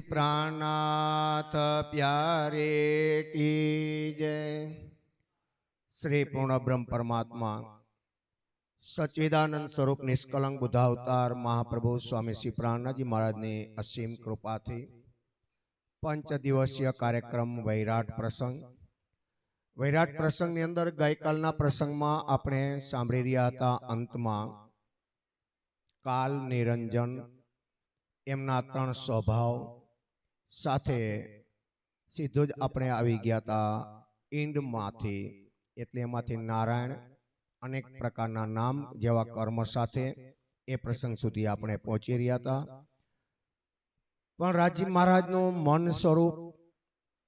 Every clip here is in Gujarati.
શ્રી પ્રાણનાથ પ્યારે કી જય. શ્રી પૂર્ણ બ્રહ્મ પરમાત્મા, સચ્ચિદાનંદ સ્વરૂપ નિષ્કલંક બુધાવતાર મહાપ્રભુ સ્વામી શ્રી પ્રાણનાથજી મહારાજની અસીમ કૃપાથી પંચ દિવસીય કાર્યક્રમ વૈરાટ પ્રસંગ. વૈરાટ પ્રસંગની અંદર ગઈકાલના પ્રસંગમાં આપણે સાંભળી રહ્યા હતા અંતમાં કાલ નિરંજન, એમના ત્રણ સ્વભાવ સાથે સીધો જ આપણે આવી ગયા હતા ઈંડમાંથી. એટલે એમાંથી નારાયણ અનેક પ્રકારના નામ જેવા કર્મ સાથે એ પ્રસંગ સુધી આપણે પહોંચી રહ્યા હતા. પણ રાજી મહારાજનું મન સ્વરૂપ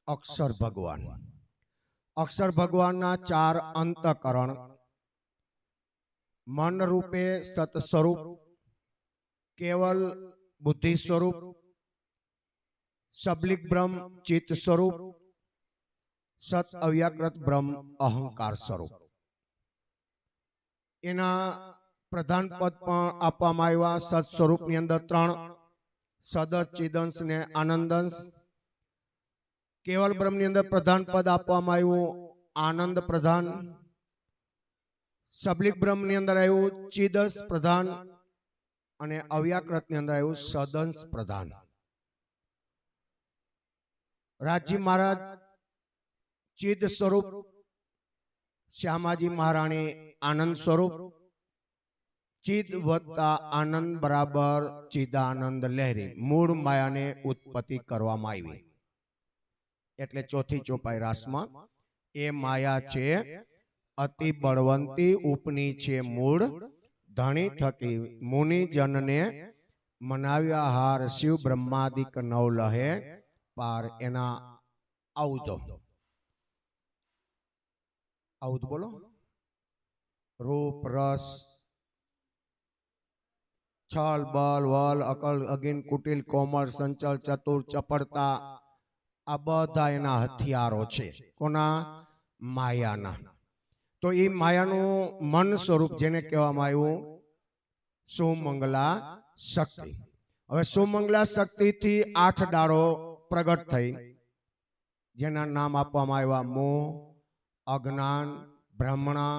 અક્ષર ભગવાન. અક્ષર ભગવાનના ચાર અંતકરણ. મન રૂપે સત સ્વરૂપ કેવલ બુદ્ધિ સ્વરૂપ સબલિક બ્રહ્મ ચિત્ત સ્વરૂપ, સત અવ્યાકૃત બ્રહ્મ અહંકાર સ્વરૂપ. એના પ્રધાન પદ પણ આપવામાં આવ્યા સત સ્વરૂપની અંદર ત્રણ સદ ચિદંશ ને આનંદંશ કેવલ બ્રહ્મની અંદર પ્રધાન પદ આપવામાં આવ્યું, આનંદ પ્રધાન. સબલિક બ્રહ્મની અંદર આવ્યું ચિદસ પ્રધાન અને અવ્યાકૃતની અંદર આવ્યું સદંશ પ્રધાન. રાજજી મહારાજ ચિદ સ્વરૂપ શ્યામાજી મહારાણી આનંદ સ્વરૂપ ચિદ વત્તા આનંદ બરાબર ચિદાનંદ લહેરી મૂળ માયાને ઉત્પત્તિ કરવામાં આવી. એટલે ચોથી ચોપાઈ રાસમાં, એ માયા છે, અતિ બળવંતી ઉપની છે મૂળ, ધણી થકી મુનિજનને મનાવ્યા હાર શિવ બ્રહ્માદિક નવ લહે પાર એના આવતો આઉદ બોલો. રૂપ, રસ, છલ, બલ, વલ, અકલ, અગિન, કુટિલ, કોમળ સંચલ ચતુર, ચપળતા, આ બધા એના હથિયારો છે. કોના? માયાના. તો એ માયાનું મન સ્વરૂપ જેને કહેવામાં આવ્યું, સુમંગલા શક્તિ. હવે સુમંગલા શક્તિથી આઠ ડાળો પ્રગટ થઈ. જેના નામ આપવામાં આવ્યા મોહ, અજ્ઞાન, ભ્રમણા,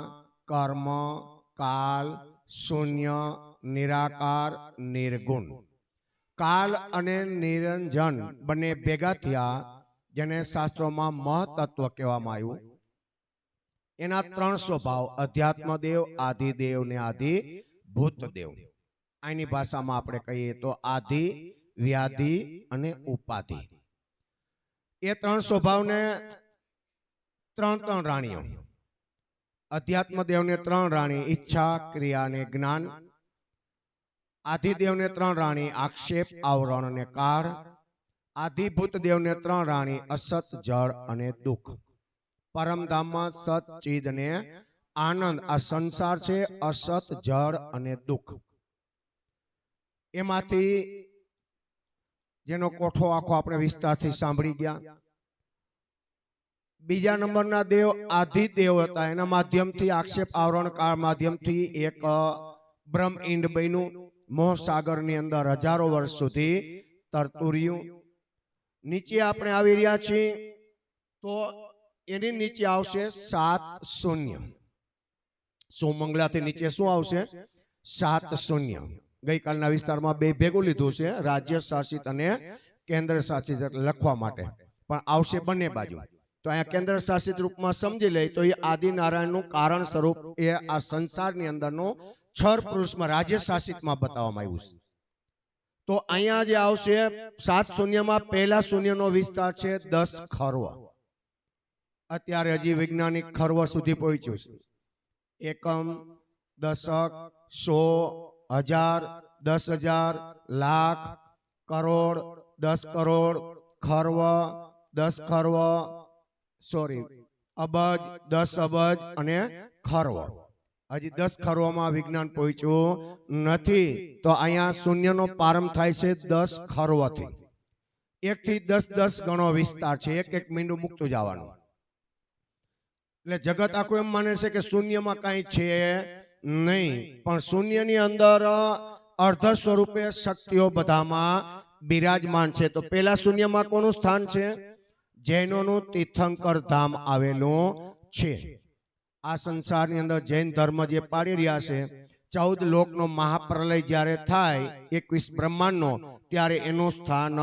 કર્મ, કાલ, શૂન્ય, નિરાકાર, નિર્ગુણ. કાલ અને નિરંજન બંને ભેગા થયા, જેને શાસ્ત્રોમાં મહતત્વ કહેવામાં આવ્યું. એના ત્રણ સ્વભાવ, અધ્યાત્મદેવ, આદિદેવ ને આદિ ભૂતદેવ. આની ભાષામાં આપણે કહીએ તો આદિ, વ્યાધિ અને ઉપાધિ. એ ત્રણ સ્વભાવને ત્રણ ત્રણ રાણીઓ. અધ્યાત્મ દેવને ત્રણ રાણી, ઈચ્છા, ક્રિયા અને જ્ઞાન. આધિદેવને ત્રણ રાણી, આક્ષેપ, આવરણ અને કાળ આધિભૂત દેવને ત્રણ રાણી, અસત, જળ અને દુઃખ. પરમધામમાં સત, ચિદ ને આનંદ. આ સંસાર છે અસત, જળ અને દુઃખ. એમાંથી જેનો કોઠો આખો આપણે વિસ્તારથી સાંભળી ગયા. બીજા નંબરના દેવ આદિદેવ હતા. એના માધ્યમથી આક્ષેપ, આવરણ કાળ માધ્યમથી એક બ્રહ્મ ઇંડ બન્યું. મોહસાગરની અંદર હજારો વર્ષ સુધી તરતું રહ્યું નીચે આપણે આવી રહ્યા છીએ. તો એની નીચે આવશે સાત શૂન્ય. સોમંગલાથી નીચે શું આવશે? સાત શૂન્ય. ગઈકાલના વિસ્તારમાં બે ભેગું લીધું છે, રાજ્ય શાસિત અને કેન્દ્ર શાસિત લખવા માટે. પણ આવશે બંને બાજુ. તો અહીંયા કેન્દ્ર શાસિત રૂપમાં સમજી લઈ તો એ આદિનારાયણનું કારણ સ્વરૂપ એ આ સંસારની અંદરનું છર પુરુષમાં રાજ્ય શાસિતમાં બતાવવામાં આવ્યું છે. તો અહીંયા જે આવશે, સાત શૂન્યમાં પહેલા શૂન્યનો વિસ્તાર છે દસ ખર્વ. અત્યારે હજી વૈજ્ઞાનિક ખર્વ સુધી પહોંચ્યું છે. એકમ, દશક, સો હજાર, દસ હજાર, લાખ, કરોડ, દસ કરોડ, ખર્વ, દસ ખર્વ, સોરી, અબજ, દસ અબજ અને ખર્વ. હજી દસ ખર્વમાં વિજ્ઞાન પહોંચ્યું નથી, તો અહીંયા શૂન્યનો પ્રારંભ થાય છે દસ ખર્વથી. એક થી દસ દસ ગણો વિસ્તાર છે. એક એક મીંડું મૂકતું જવાનું. એટલે જગત આખું એમ માને છે કે શૂન્યમાં કાંઈ છે નહીં પણ શૂન્યની અંદર અર્ધ સ્વરૂપે શક્તિઓ બધામાં બિરાજમાન છે. તો પેલા શૂન્યમાં કોનું સ્થાન છે જૈનોનું તીર્થંકર ધામ આવેલું છે. આ સંસારની અંદર જૈન ધર્મ જે પાડી રહ્યા છે ચૌદ લોકનો મહાપ્રલય જ્યારે થાય એકવીસ બ્રહ્માંડનો ત્યારે એનું સ્થાન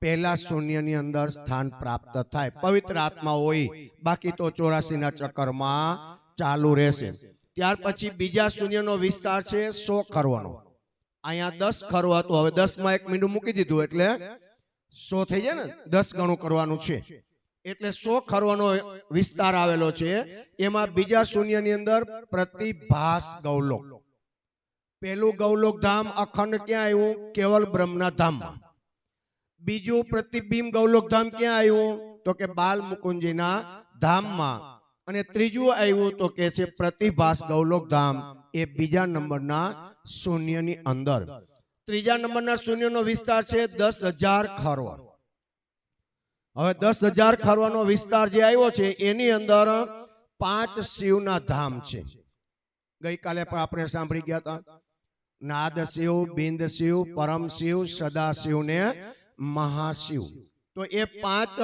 પહેલા શૂન્યની અંદર સ્થાન પ્રાપ્ત થાય. પવિત્ર આત્મા હોય બાકી તો ચોરાસીના ચક્કરમાં ચાલુ રહેશે. ત્યાર પછી બીજા શૂન્યનો વિસ્તાર છે સો ખરવાનો. અહીંયા દસ ખરવો હતું હવે દસમાં એક મીંડું મૂકી દીધું એટલે સો થઈ જાય ને? દસ ગણું કરવાનું છે. એટલે સો ખરવાનો વિસ્તાર આવેલો છે. એમાં બીજા શૂન્યની અંદર પ્રતિભાસ ગૌલોક. પેલું ગૌલોક ધામ અખંડ ક્યાં આવ્યું? કેવલ બ્રહ્મના ધામમાં. બીજું પ્રતિબિંબ ગૌલોક ધામ ક્યાં આવ્યું? તો કે બાલ મુકુંજીના ધામમાં. અને ત્રીજું આવ્યું તો કે છે પ્રતિભાસ ગૌલોક ધામ એ બીજા નંબરના શૂન્યની અંદર. ત્રીજા નંબરના શૂન્યનો વિસ્તાર છે દસ હજાર ખરવા. હવે દસ હજાર ખરવાનો વિસ્તાર જે આવ્યો છે એની અંદર પાંચ શિવના ધામ છે. ગઈકાલે પણ આપણે સાંભળી ગયા હતા. નાદ શિવ, બિંદ શિવ, પરમ શિવ, સદા શિવ ને મહાશિવ. તો એ પાંચ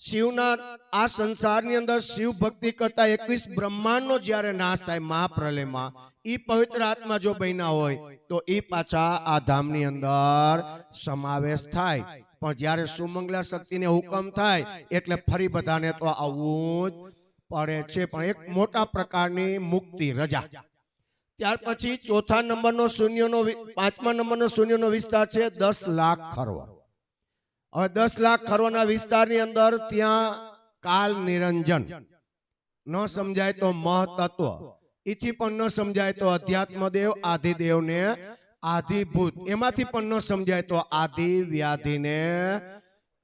શિવના આ સંસારની અંદર શિવ ભક્તિ કરતા એકવીસ બ્રહ્માંડનો જ્યારે નાશ થાય મહાપ્રલયમાં, ઈ પવિત્ર આત્મા જો બન્યા હોય, તો ઈ પાછા આ ધામની અંદર સમાવેશ થાય. પણ જ્યારે સુમંગલા શક્તિને હુકમ થાય, એટલે ફરી બધાને તો આવવું જ પડે છે. પણ એક મોટા પ્રકારની મુક્તિ, રજા. ત્યાર પછી ચોથા નંબરનો શૂન્યનો પાંચમા નંબરનો શૂન્યનો વિસ્તાર છે દસ લાખ ખરવા. હવે દસ લાખ ખરવાના વિસ્તારની અંદર ત્યાં કાલ નિરંજન. ન સમજાય તો મહતત્વ. એથી પણ ન સમજાય તો અધ્યાત્મ દેવ આધિદેવને આધિભૂત. એમાંથી પણ ન સમજાય તો આધિ વ્યાધિને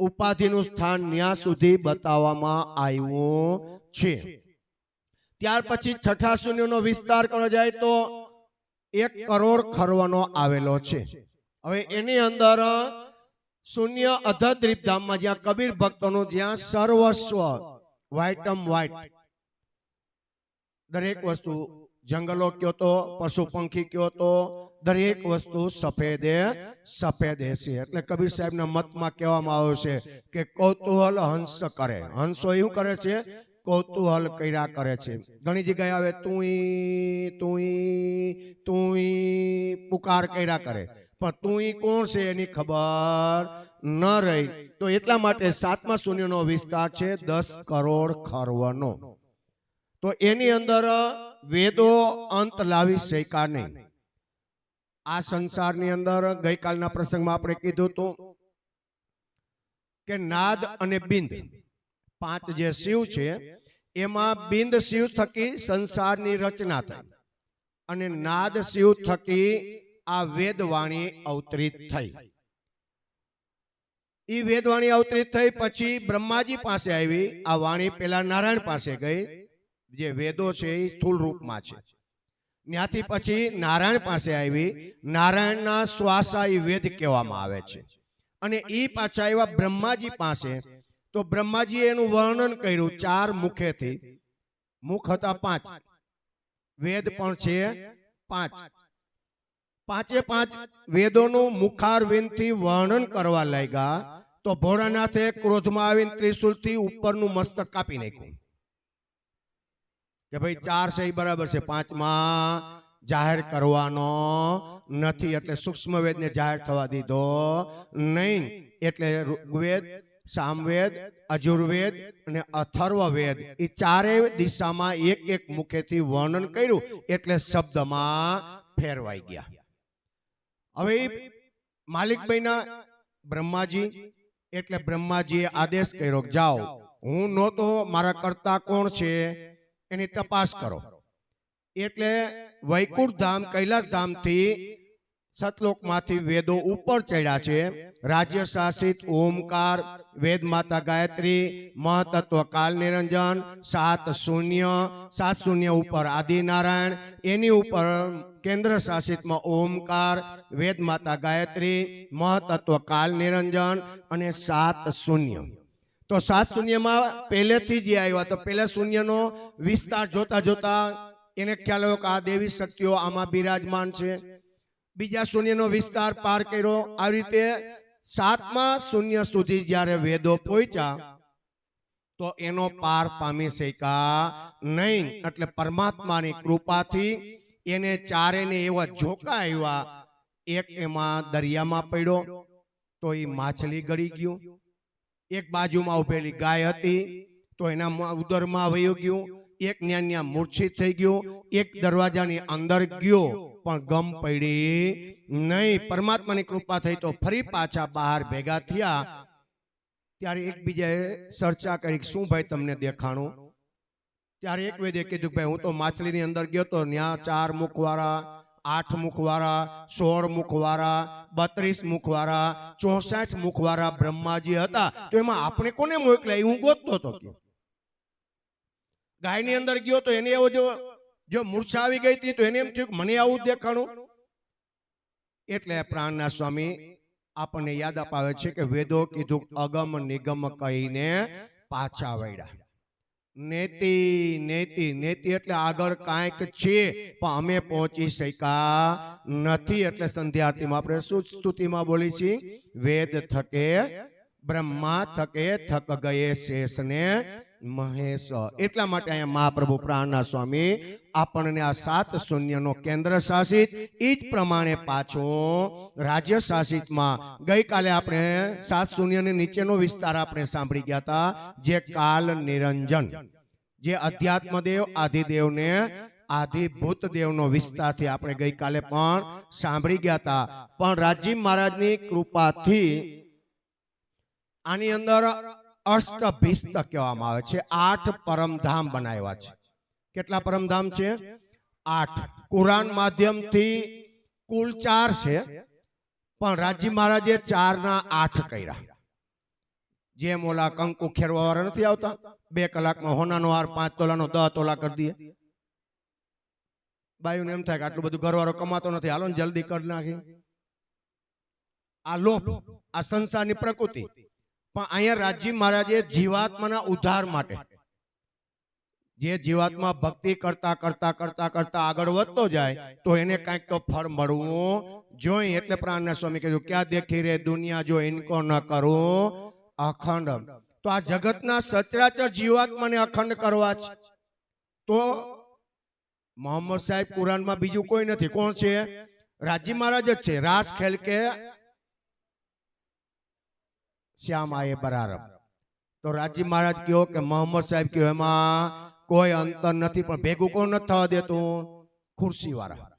ઉપાધિનું સ્થાન ન્યા સુધી બતાવવામાં આવ્યું છે. ત્યાર પછી છઠ્ઠા શૂન્યનો વિસ્તાર કરવા જાય તો એક કરોડ ખરવાનો આવેલો છે. હવે એની અંદર શૂન્ય અધદ્રીપ ધામમાં જ્યાં કબીર ભક્તોનું જ્યાં સર્વસ્વ વાઇટમ વાઇટ દરેક વસ્તુ જંગલો કયો તો, પશુ પંખી કયો તો, દરેક વસ્તુ સફેદે, સફેદ છે. એટલે કબીર સાહેબના મતમાં કહેવામાં આવ્યું છે કે કૌતૂહલ હંસ કરે. હંસો એવું કરે છે, કૌતૂહલ કર્યા કરે છે. ઘણી જગ્યાએ આવે તું તું તું પુકાર કર્યા કરે. પણ એ કોણ છે એની ખબર ન રહી. તો એટલા માટે સાતમા શૂન્યનો વિસ્તાર છે દસ કરોડ ખરવાનો. તો એની અંદર વેદો અંત લાવી શક્યા નહીં. આ સંસારની અંદર ગઈકાલના પ્રસંગમાં આપણે કીધું હતું કે નાદ અને બિંદ, પાંચ જે શિવ છે, એમાં બિંદ શિવ થકી સંસારની રચના થઈ અને નાદ શિવ થકી આ વેદવાણી અવતરિત થઈ. ઈ વેદવાણી અવતરિત થઈ પછી બ્રહ્માજી પાસે આવી. આ વાણી પેલા નારાયણ પાસે ગઈ જે વેદો છે એ સ્થૂળ રૂપમાં છે. ત્યાંથી પછી નારાયણ પાસે આવી. નારાયણના શ્વાસા એ વેદ કહેવામાં આવે છે. અને એ પાછા આવ્યા બ્રહ્માજી પાસે. તો બ્રહ્માજીએ એનું વર્ણન કર્યું ચાર મુખેથી. મુખ હતા પાંચ. વેદ પણ છે પાંચ. પાંચે પાંચ વેદોનું મુખારવિંદથી વર્ણન કરવા લાગ્યા, તો ભોળાનાથે ક્રોધમાં આવીને ત્રિશુલથી ઉપરનું મસ્તક કાપી નાખ્યું. કે ભાઈ ચાર છે બરાબર છે, પાંચમાં જાહેર કરવાનો નથી, એટલે સૂક્ષ્મ વેદને જાહેર થવા દીધો નહીં, એટલે ઋગ્વેદ, સામવેદ, અજુર્વેદ અને અથર્વવેદ એ ચારેય દિશામાં એક એક મુખેથી વર્ણન કર્યું, એટલે શબ્દમાં ફેરવાઈ ગયા. હવે માલિકભાઈના બ્રહ્માજી, એટલે બ્રહ્માજીએ આદેશ કર્યો જાઓ. હું નહોતો, મારા કરતા કોણ છે? એની તપાસ કરો. એટલે વૈકુંઠ ધામ કૈલાસ ધામથી સતલોકમાંથી વેદો ઉપર ચડ્યા છે. રાજ્ય શાસિત ઓમકાર, વેદ માતા ગાયત્રી મહતત્વ કાલ નિરંજન, સાત શૂન્ય સાત શૂન્ય ઉપર આદિનારાયણ, એની ઉપર કેન્દ્ર શાસિતમાં ઓમકાર વેદ માતા ગાયત્રી મહતત્વ કાલ નિરંજન અને સાત શૂન્ય. તો સાત શૂન્યમાં પહેલેથી જે આવ્યા, તો પહેલા શૂન્યનો વિસ્તાર જોતા જોતા એને ખ્યાલ આવ્યો કે આ દેવી શક્તિઓ આમાં બિરાજમાન છે. બીજા શૂન્યનો વિસ્તાર પાર કર્યો. આવી રીતે સાતમા શૂન્ય સુધી જ્યારે વેદો પહોંચ્યા, તો એનો પાર પામી શકા નહીં. એટલે પરમાત્માની કૃપાથી એને ચારેને એવા જોકા આવ્યા એક એમાં દરિયામાં પડ્યો, તો એ માછલી ગળી ગયું. એક બાજુમાં ઉભેલી ગાય હતી, તો એના ઉદરમાં વયું ગયું. એક ન્યા ન્યા મૂર્છિત થઈ ગયું. એક દરવાજાની અંદર ગયો, પણ ગમ પડી નહીં. પરમાત્માની કૃપા થઈ તો ફરી પાછા બહાર ભેગા થયા. ત્યારે એકબીજાએ ચર્ચા કરી શું ભાઈ તમને દેખાણું? ત્યારે એક વેદે કીધું ભાઈ હું તો માછલીની અંદર ગયો તો ત્યાં ચાર મુખવાળા આઠ મુખવાળા સોળ મુખવાળા બત્રીસ મુખવાળા ચોસઠ મુખવાળા બ્રહ્માજી હતા. તો એમાં આપણે કોને મોકલ્યા હું ગોતતો હતો કે ગાયની અંદર ગયો તો એને એવો જો જો મૂર્છા આવી ગઈ હતી તો એને એમ થયું મને આવું દેખાણું? એટલે પ્રાણના સ્વામી આપણને યાદ અપાવે છે કે વેદો કીધું અગમ નિગમ કહીને પાછા વળ્યા. નેતિ નેતિ નેતિ એટલે આગળ કાંઈક છે. પણ અમે પહોંચી શક્યા નથી. એટલે સંધ્યાર્થીમાં આપણે શું સ્તુતિમાં બોલી છીએ? વેદ થકે, બ્રહ્મા થકે, થક ગયે શેષને મહેશ. એટલા માટે અહીંયા મહાપ્રભુ પ્રાણના સ્વામી આપણને આ સાત શૂન્યનો કેન્દ્ર શાસિત એ જ પ્રમાણે પાછો રાજ્ય શાસિતમાં ગઈકાલે આપણે સાત શૂન્યને નીચેનો વિસ્તાર આપણે સાંભળી ગયા હતા જે કાલ નિરંજન જે અધ્યાત્મદેવ આદિદેવને આધિભૂત દેવનો વિસ્તારથી આપણે ગઈકાલે પણ સાંભળી ગયા હતા. પણ રાજીવ મહારાજની કૃપાથી આની અંદર અષ્ટભિસ્ત કહેવામાં આવે છે. આઠ પરમધામ બનાવ્યા છે. કેટલા પરમધામ છે? આઠ. કુરાન માધ્યમથી કુલ ચાર છે. પણ રાજી મહારાજે ચાર ના આઠ કર્યા. જેમ ઓલા કંકુ ખેરવા વાળા નથી આવતા? બે કલાકમાં હોનાનો હાર, પાંચ તોલાનો, દહ તોલા કરી દઈએ. બાયુને એમ થાય કે આટલું બધું ઘરવાળો કમાતો નથી. હાલો ને જલ્દી કરી નાખી આ લોભ, આ સંસારની પ્રકૃતિ. પણ અહીંયા રાજી મહારાજે જીવાત્માના ઉદ્ધાર માટે જે જીવાત્મા ભક્તિ કરતા કરતા કરતા કરતા આગળ વધતો જાય તો એને કાંઈક તો ફળ મળવું. જોઈએ એટલે પ્રાણના સ્વામી કહ્યું ક્યાં દેખી રે દુનિયા જો ઇનકો ન કરું? અખંડ. તો આ જગતના સચરાચર જીવાત્માને અખંડ કરવા છે. તો મોહમ્મદ સાહેબ કુરાનમાં બીજું કોઈ નથી. કોણ છે? રાજી મહારાજ જ છે. રાસ ખેલ કે શ્યામ આયે બરારબ તો રાજી મહારાજ કહ્યો કે મોહમ્મદ સાહેબ કહો એમાં કોઈ અંતર નથી પણ ભેગું કોણ નથી થવા દેતું? ખુરશી વાળા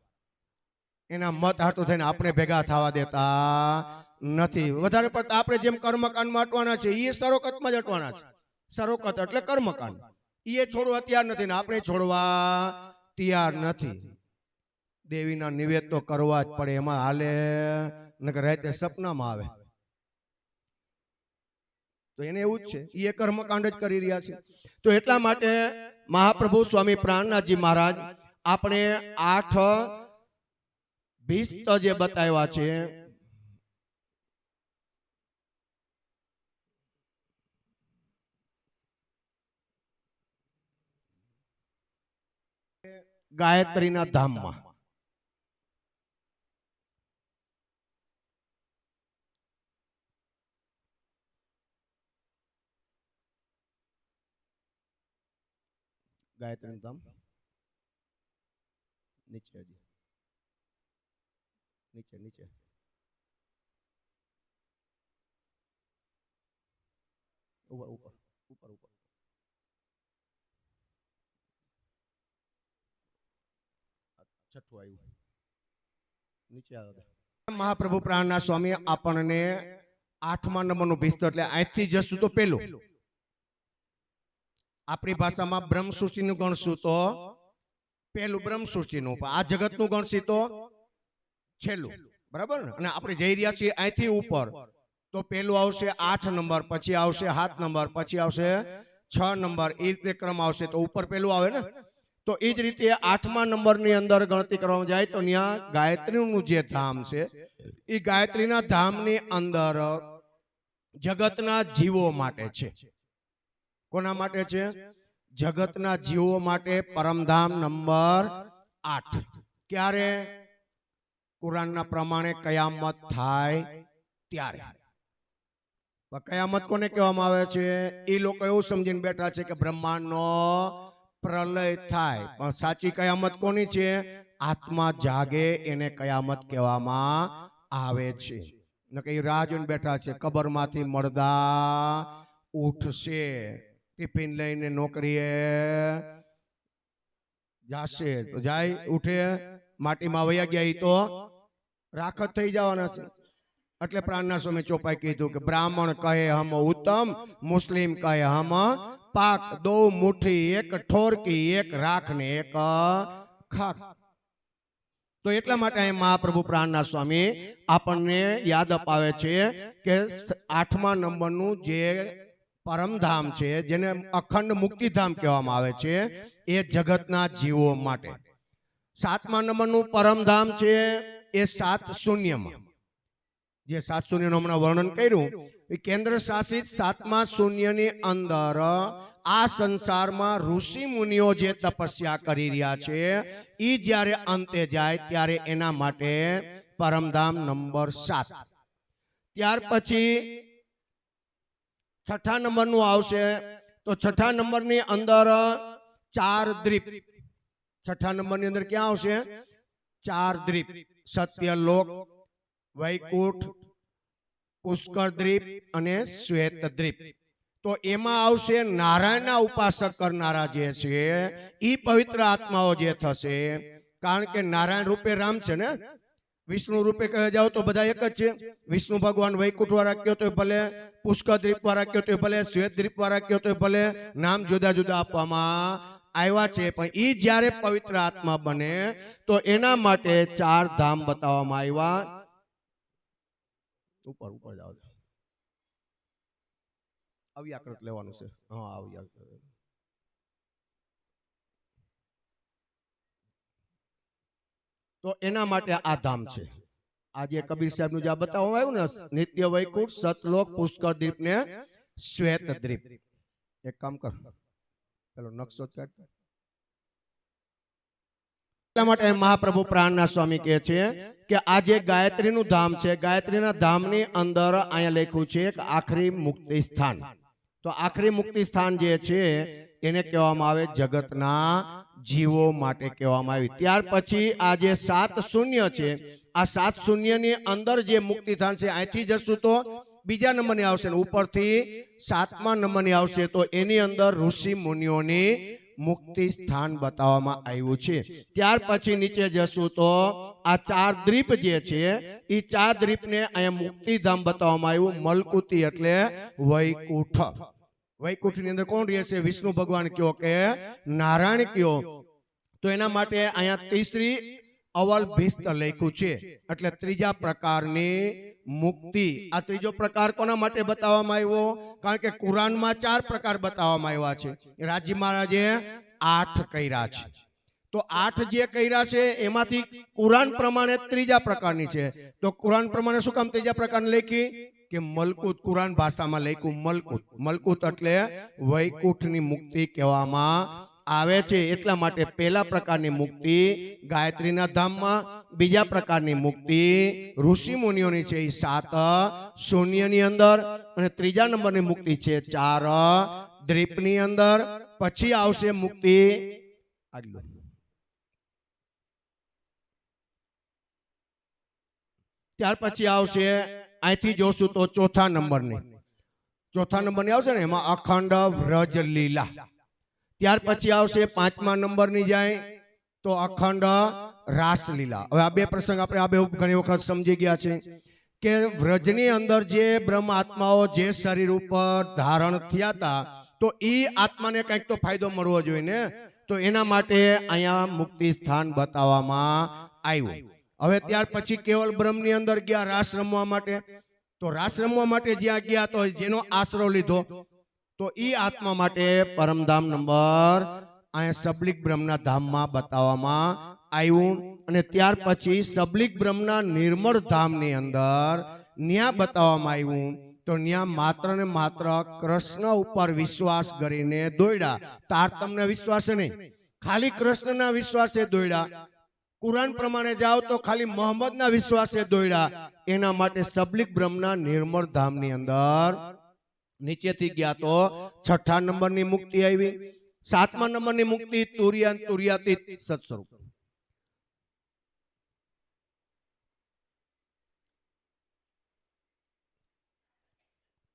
એના મત હાટું થઈને આપણે ભેગા થવા દેતા નથી. વધારે પડતા આપણે જેમ કર્મકાંડમાં અટવાના છે એ સરોકતમાં જ અટવાના છે. સરોકત એટલે કર્મકાંડ. એ છોડવા તૈયાર નથી ને આપણે છોડવા તૈયાર નથી. દેવીના નિવેદ તો કરવા જ પડે એમાં હાલે. નકર રાતે સપનામાં આવે. તો એને એવું જ છે એ કર્મકાંડ જ કરી રહ્યા છે. તો એટલા માટે મહાપ્રભુ સ્વામી પ્રાણનાથજી મહારાજ આપણે આઠ ભીસ્ત જે બતાવ્યા છે. ગાયત્રીના ધામમાં. ગાયત્રી ધામ? નીચે હજી. નીચે નીચે. ઉપર ઉપર ઉપર ઉપર. છઠ્ઠું આવ્યું. નીચે આવ્યો મહાપ્રભુ પ્રાણના સ્વામી આપણને આઠમા નંબરનું ભીસ્તો એટલે અહીંથી જશું તો પેલું. આપણી ભાષામાં બ્રહ્મ સૃષ્ટિનું ગણશું તો પેલું બ્રહ્મ સૃષ્ટિનું આ જગતનું ગણશી તો છેલ્લું. બરાબર ને? અને આપણે જઈ રહ્યા છીએ અહીંથી ઉપર. તો પેલું આવશે આઠ નંબર પછી આવશે સાત નંબર પછી આવશે છ નંબર. એ રીતે ક્રમ આવશે. તો ઉપર પેલું આવે ને? તો એ જ રીતે આઠમા નંબરની અંદર ગણતરી કરવામાં જાય તો ત્યાં ગાયત્રીનું જે ધામ છે એ ગાયત્રીના ધામની અંદર જગતના જીવો માટે છે. કોના માટે છે? જગતના જીવો માટે પરમધામ નંબર આઠ. ક્યારે? કુરાનના પ્રમાણે કયામત થાય ત્યારે. કયામત કોને કહેવામાં આવે છે? એ લોકો એવું સમજીને બેઠા છે કે બ્રહ્માંડનો પ્રલય થાય. પણ સાચી કયામત કોની છે? આત્મા જાગે એને કયામત કહેવામાં આવે છે. નકે એ રાહ જોઈને બેઠા છે, કબરમાંથી મળદા ઉઠશે. ટિફિન લઈને નોકરીએ જાશે. તો જાય ઉઠે માટીમાં વયા ગયા તો રાખત થઈ જવાના છે. એટલે પ્રાણના સ્વામી ચોપાઈ કીધું કે બ્રાહ્મણ કહે હમ ઉત્તમ મુસ્લિમ કહે હમ પાક દો મુઠ્ઠી એક ઠોરકી એક રાખ ને એક ખાક તો એટલા માટે અહીં મહાપ્રભુ પ્રાણના સ્વામી આપણને યાદ અપાવે છે કે આઠમા નંબરનું જે પરમધામ છે, જેને અખંડ મુક્તિધામ કહેવામાં આવે છે, એ જગતના જીવો માટે. સાતમા નંબરનું પરમધામ છે, એ સાત શૂન્યમાં. જે સાત શૂન્યનું હમણાં વર્ણન કર્યું, એ કેન્દ્ર શાસિત સાતમા શૂન્યની અંદર આ સંસારમાં ઋષિ મુનિઓ જે તપસ્યા કરી રહ્યા છે એ જ્યારે અંતે જાય ત્યારે એના માટે પરમધામ નંબર સાત. ત્યાર પછી છઠ્ઠા નંબરનું આવશે. તો છઠ્ઠા નંબરની અંદર ચાર દ્વીપ. છઠ્ઠા નંબરની અંદર ક્યાં આવશે? ચાર દ્વીપ. સત્યલોક, વૈકુંઠ પુષ્કર દ્વીપ અને શ્વેત દ્વીપ. તો એમાં આવશે નારાયણના ઉપાસક કરનારા જે છે એ પવિત્ર આત્માઓ જે થશે. કારણ કે નારાયણ રૂપે રામ છે ને? વિષ્ણુ રૂપે કહે, જાઓ તો બધા એક જ છે. વિષ્ણુ ભગવાન વૈકુંઠ વાળા કયો તો ભલે પુષ્કર દ્વીપ વાળા કયો તો ભલે, શ્વેત દ્વીપ વાળા કયો તો ભલે, નામ જુદા જુદા આપવામાં આવ્યા છે. પણ એ જ્યારે પવિત્ર આત્મા બને, તો એના માટે ચાર ધામ બતાવવામાં આવ્યા. ઉપર ઉપર જાવ આવી આકૃત લેવાનું છે. હા, આવી તો એના માટે આ ધામ છે. આજે કબીર સાહેબનું જે બતાવવામાં આવ્યું ને નિત્ય વૈકુંઠ સતલોક પુષ્કર દ્વીપ ને શ્વેત દ્વીપ. એક કામ કર. પેલો નકશો કાઢ. એટલા માટે મહાપ્રભુ પ્રાણના સ્વામી કહે છે કે આ જે ગાયત્રીનું ધામ છે ગાયત્રીના ધામની અંદર અહીંયા લખ્યું છે કે આખરી મુક્તિ સ્થાન. તો આખરી મુક્તિ સ્થાન જે છે એને કહેવામાં આવે જગતના જીવો માટે કહેવામાં આવી. ત્યાર પછી આ જે સાત શૂન્ય છે, આ સાત શૂન્યની અંદર જે મુક્તિ સ્થાન છે અહીંથી જશું તો બીજા નંબરની આવશે ઉપરથી સાતમા નંબરની આવશે તો એની અંદર ઋષિ મુનિઓની મુક્તિ સ્થાન બતાવવામાં આવ્યું છે. ત્યાર પછી નીચે જશું તો આ ચાર દ્વીપ જે છે એ ચાર દ્વીપને અહીંયા મુક્તિધામ બતાવવામાં આવ્યું, મલકુતિ એટલે વૈકુંઠ. વૈકુંઠની અંદર કોણ રહેશે વિષ્ણુ ભગવાન કયો કે નારાયણ કયો? તો એના માટે અહીંયા તીસરી અવલ ભિસ્ત લખ્યું છે. એટલે ત્રીજા પ્રકારની મુક્તિ. આ ત્રીજો પ્રકાર કોના માટે બતાવવામાં આવ્યો? કારણ કે કુરાનમાં ચાર પ્રકાર બતાવવામાં આવ્યા છે. રાજી મહારાજે આઠ કર્યા છે. તો આઠ જે કર્યા છે, એમાંથી કુરાન પ્રમાણે ત્રીજા પ્રકારની છે. તો કુરાન પ્રમાણે શું કામ ત્રીજા પ્રકારની લખી? કે મલકુત કુરાન ભાષામાં લખ્યું, મલકુત. મલકુત એટલે વૈકુંઠની મુક્તિ કહેવામાં આવે છે. એટલા માટે પહેલા પ્રકારની મુક્તિ ગાયત્રીના ધામમાં, બીજા પ્રકારની મુક્તિ ઋષિ મુનિઓની છે. એ સાત શૂન્યની અંદર અને ત્રીજા નંબરની મુક્તિ છે ચાર દ્વીપની અંદર. પછી આવશે મુક્તિ ત્યાર પછી આવશે અહીંથી જોશું તો ચોથા નંબરની. ચોથા નંબરની આવશે ને, એમાં અખંડ વ્રજ લીલા. ત્યાર પછી આવશે પાંચમા નંબરની જાય તો અખંડ રાસલીલા હવે આ બે પ્રસંગ આપણે આ બે ઘણી વખત સમજી ગયા છે કે વ્રજની અંદર જે બ્રહ્મ આત્માઓ જે શરીર ઉપર ધારણ થયા હતા, તો એ આત્માને કંઈક તો ફાયદો મળવો જોઈએ ને? તો એના માટે અહીંયા મુક્તિ સ્થાન બતાવવામાં આવ્યું. હવે ત્યાર પછી કેવલ બ્રહ્મની અંદર ગયા રાસ રમવા માટે. તો રાસ રમવા માટે જ્યાં ગયા તો જેનો આશરો લીધો તો ઈ આત્મા માટે પરમધામ નંબર અહીંયા સબલિક બ્રહ્મના ધામમાં બતાવવામાં આવ્યું. અને ત્યાર પછી સબલિક બ્રહ્મના નિર્મળ ધામની અંદર ન્યા બતાવવામાં આવ્યું. તો ન્યા માત્ર ને માત્ર કૃષ્ણ ઉપર વિશ્વાસ કરીને દોડ્યા તાર તમને વિશ્વાસે નહીં? ખાલી કૃષ્ણના વિશ્વાસે દોડ્યા કુરાન પ્રમાણે જાઓ તો ખાલી મોહમ્મદના વિશ્વાસે દોડ્યા એના માટે સબલિક બ્રહ્મના નિર્મળ ધામની અંદર નીચેથી ગયા તો છઠ્ઠા નંબરની મુક્તિ આવી. સાતમા નંબરની મુક્તિ તુરિયાન તુરિયાતી સત્સ્વરૂપ.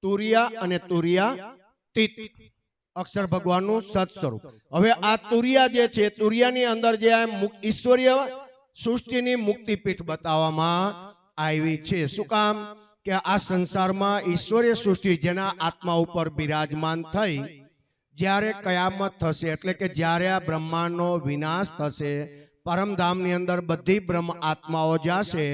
તુરિયા અને તુરિયા તીત. અક્ષર ભગવાનનું સત સ્વરૂપ હવે આ તુરિયા જે છે તુરિયાની અંદર જે આ ઈશ્વરીય સૃષ્ટિની મુક્તિપીઠ બતાવવામાં આવી છે. શું કામ? કે આ સંસારમાં ઈશ્વરીય સૃષ્ટિ જેના આત્મા ઉપર બિરાજમાન થઈ જ્યારે કયામત થશે એટલે કે જ્યારે આ બ્રહ્માંડનો વિનાશ થશે પરમધામની અંદર બધી બ્રહ્મ આત્માઓ જાશે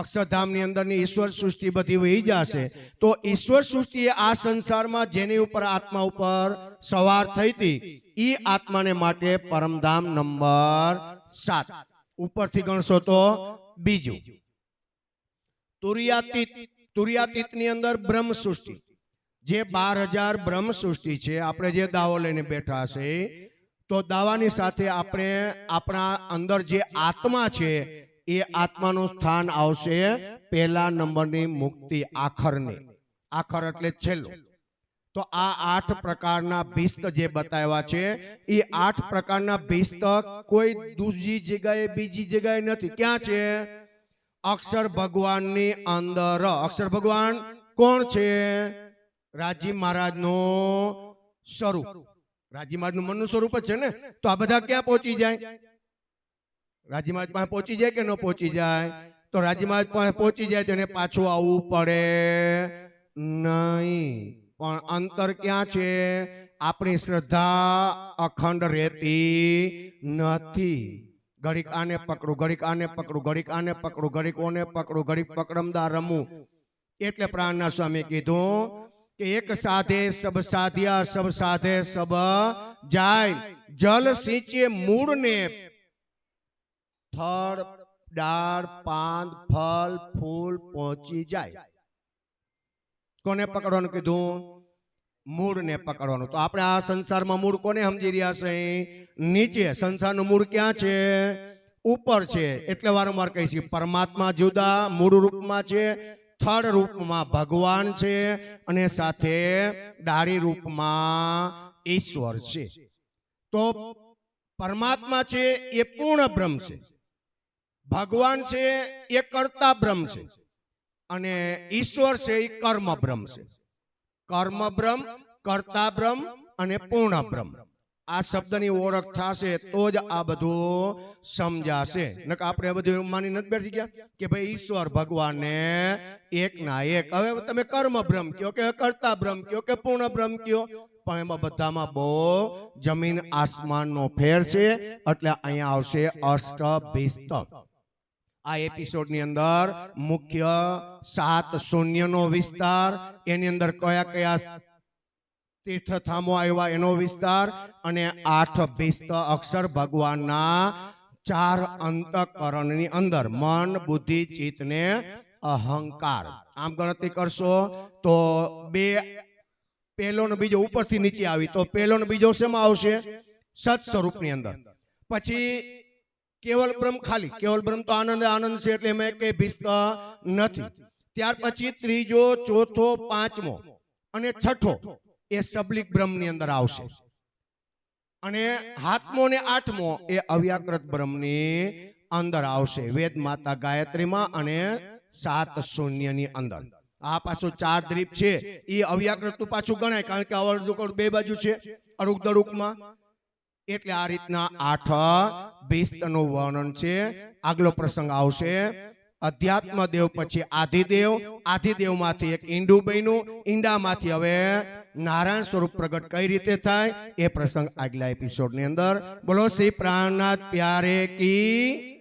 અક્ષરધામની અંદરની ઈશ્વર સૃષ્ટિ બધી વહી જશે. તો ઈશ્વર સૃષ્ટિ આ સંસારમાં જેની ઉપર આત્મા ઉપર સવાર થઈ હતી એ આત્માને માટે પરમધામ નંબર સાત. ઉપરથી ગણશો તો બીજું. તુરિયાતીત, તુરિયાતીતની અંદર બ્રહ્મ સૃષ્ટિ. જે બાર હજાર બ્રહ્મ સૃષ્ટિ છે, આપણે જે દાવો લઈને બેઠા છે તો દાવાની સાથે આપણે આપણા અંદર જે આત્મા છે એ આત્માનું સ્થાન આવશે પહેલા નંબરની મુક્તિ આખરની. આખર એટલે છેલ્લું. તો આ આઠ પ્રકારના ભિસ્ત જે બતાવ્યા છે, એ આઠ પ્રકારના ભિસ્ત કોઈ દૂજી જગ્યાએ, બીજી જગ્યાએ નથી. ક્યાં છે? અક્ષર ભગવાનની અંદર. અક્ષર ભગવાન કોણ છે? રાજી મહારાજનો સ્વરૂપ. રાજી મહારાજનું મનનું સ્વરૂપ જ છે ને? તો આ બધા ક્યાં પહોંચી જાય? રાજી મહારાજ પાસે પહોંચી જાય કે ન પહોંચી જાય? તો રાજી મહારાજ પાસે પહોંચી જાય તો એને પાછું આવવું પડે. નહીં. પણ અંતર ક્યાં છે? આપણી શ્રદ્ધા અખંડ રહેતી નથી. ઘડીક આને પકડું, ઘડીક આને પકડું, ઘડીક આને પકડું, ઘડીક ઓને પકડું, ઘડીક પકડમદા રમું. એટલે પ્રાણના સ્વામી કીધું કે એક સાધે સબ સાધ્યા, સબ સાધે સબ જાય. જલ સિંચે મૂળને થડ, ડાળ પાન ફળ ફૂલ પહોંચી જાય. કોને પકડવાનું કીધું? મૂળને પકડવાનું. તો આપણે આ સંસારમાં મૂળ કોને સમજી રહ્યા છે? નીચે. સંસારનું મૂળ ક્યાં છે? ઉપર છે. એટલે વારંવાર કહી છે, પરમાત્મા જુદા, મૂળ રૂપમાં છે, થડ રૂપમાં ભગવાન છે અને સાથે ડાળી રૂપમાં ઈશ્વર છે. તો પરમાત્મા છે એ પૂર્ણ બ્રહ્મ છે. ભગવાન છે, એ કરતા બ્રહ્મ છે. અને ઈશ્વર છે, એ કર્મ બ્રહ્મ છે. કર્મ બ્રહ્મ, કરતા બ્રહ્મ અને પૂર્ણ બ્રહ્મ. આ શબ્દની ઓળખ થશે તો જ આ બધું સમજાશે. નકર આપણે બધું માની નથી બેસી ગયા કે ભાઈ ઈશ્વર ભગવાનને એક ના એક. હવે તમે કર્મ બ્રહ્મ કયો કે કરતા બ્રહ્મ કયો કે પૂર્ણ બ્રહ્મ કયો? પણ એમાં બધામાં બહુ જમીન આસમાનનો ફેર છે, એટલે અહીંયા આવશે અષ્ટ અષ્ટભિસ્ત આ એપિસોડની અંદર મુખ્ય સાત શૂન્યનો વિસ્તાર, એની અંદર કયા કયા તીર્થધામો આવ્યા એનો વિસ્તાર અને આઠ ભિસ્ત અક્ષર ભગવાનના ચાર અંતકરણની અંદર મન, બુદ્ધિ, ચિત્તને અહંકાર. આમ ગણતરી કરશો તો બે પહેલો ને બીજો ઉપરથી નીચે આવી. તો પહેલો ને બીજો શેમાં આવશે? સત સ્વરૂપની અંદર. પછી કેવલ બ્રહ્મ ખાલી, કેવલ બ્રહ્મ તો આનંદ આનંદ છે એટલે એમાં કઈ ભિસ્ત નથી. ત્યાર પછી ત્રીજો, ચોથો, પાંચમો અને છઠ્ઠો એ સબલિક બ્રહ્મની અંદર આવશે. અને હાથમો ને આઠમો એ અવ્યાકૃત બ્રહ્મની અંદર આવશે. વેદ માતા ગાયત્રીમાં અને સાત શૂન્યની અંદર. આ પાછું ચાર દ્વીપ છે. એ અવ્યાકૃત પાછું ગણાય, કારણ કે અવળદુકળ બે બાજુ છે અડુક દડુકમાં એટલે આ રીતના આઠ ભિસ્તનું વર્ણન છે. આગલો પ્રસંગ આવશે. અધ્યાત્મ દેવ પછી આધિદેવ. આધિદેવમાંથી એક ઈંડું બન્યું. ઈંડામાંથી હવે નારાયણ સ્વરૂપ પ્રગટ કઈ રીતે થાય? એ પ્રસંગ આગલા એપિસોડની અંદર. બોલો, શ્રી પ્રાણનાથ પ્યારે કી